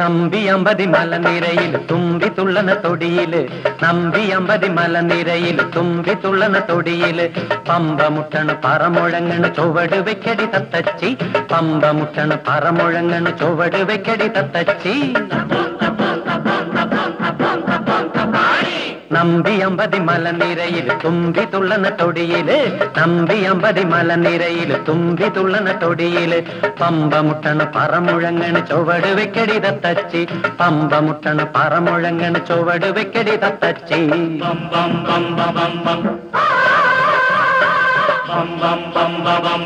നമ്പി അമ്പതി മലനിരയിൽ തുമ്പി തുള്ളന തൊടിയിൽ നമ്പി അമ്പതി മലനിരയിൽ തുമ്പി തുള്ളന തൊടിയിൽ പമ്പ മുട്ടണ് പറമുഴങ്ങണ് ചുവട് വെക്കടി തത്തച്ചി. പമ്പ മുട്ടണ് പറമുഴങ്ങണ് ചുവട് വെക്കടി തത്തച്ചി. നമ്പി അമ്പതി മലനിരയിൽ തുമ്പി തുള്ളന തൊടിയിൽ നമ്പി അമ്പതി മലനിരയിൽ തുമ്പി തുള്ളന തൊടിയിൽ പമ്പ മുട്ടണ് പറമുഴങ്ങണ് ചുവട് വെക്കടി തത്തച്ചി പമ്പ മുട്ടണ് പറമുഴങ്ങണ് ചുവട് വെക്കടി തത്തച്ചി ബം ബം ബം ബം ബം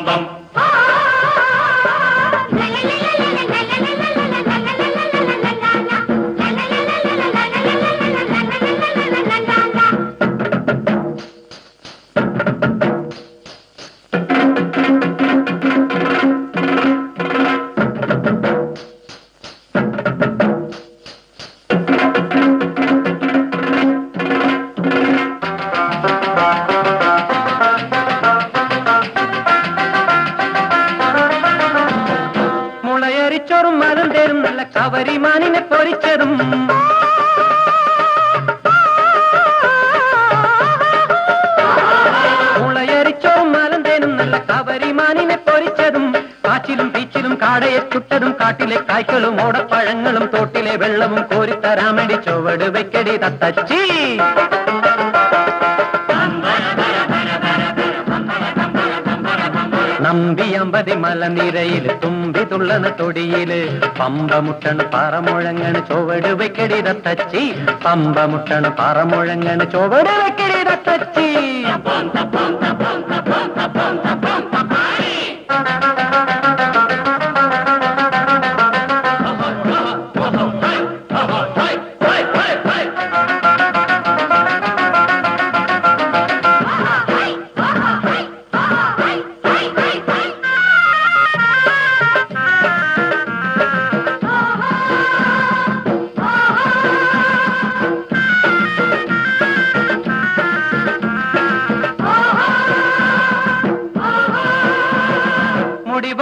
ബം മരം തേരും നല്ല കവരിമാനിനെ പൊരിച്ചതും. തേനും നല്ല പൊരിച്ചതും. കാടയെ ചുട്ടതും കാട്ടിലെ കായ്ക്കളും ഓടപ്പഴങ്ങളും തോട്ടിലെ വെള്ളവും കോരിത്തരാമടി ചുവട് വെക്കടി തത്തച്ചി. നമ്പി അമ്പതി മലനിരയിൽ തുമ്പി തുള്ളന തൊടിയിൽ പമ്പ മുട്ടണ് പറമുഴങ്ങണ് ചുവട് വെക്കടി തത്തച്ചി പമ്പ മുട്ടണ് പറമുഴങ്ങണ് ചുവട് വെക്കടി തത്തച്ചി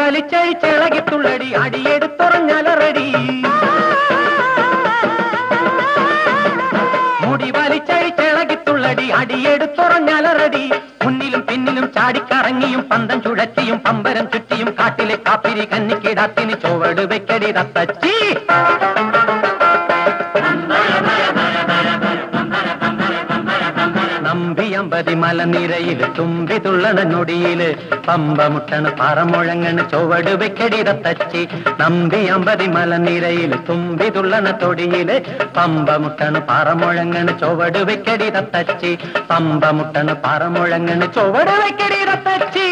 വലിച്ചഴിച്ചിളകിത്തുള്ളടി അടിയെടുത്തുറഞ്ഞലറടി. മുടി വലിച്ചഴിച്ചിളകിത്തുള്ളടി അടിയെടുത്തുറഞ്ഞലറടി. മുന്നിലും പിന്നിലും ചാടിക്കറങ്ങിയും പന്തം ചുഴറ്റിയും പമ്പരം ചുറ്റിയും കാട്ടിലെ കാപ്പിരി കന്നിക്കിടാത്തിന് ചുവട് വെക്കടി തത്തച്ചി. അമ്പതി മലനിരയിൽ തുമ്പി തുള്ളണ നൊടിയിൽ പമ്പ മുട്ടണ് പറമുഴങ്ങണ് ചുവട് വെക്കടിത തച്ചി നമ്പി അമ്പതി മലനിരയിൽ തുമ്പി തുള്ളണ തൊടിയിൽ പമ്പ മുട്ടണ് പറമുഴങ്ങണ് ചുവട് വെക്കടിത തച്ചി പമ്പ മുട്ടണ് പറമുഴങ്ങണ് ചുവട് വെക്കടിത തത്തച്ചി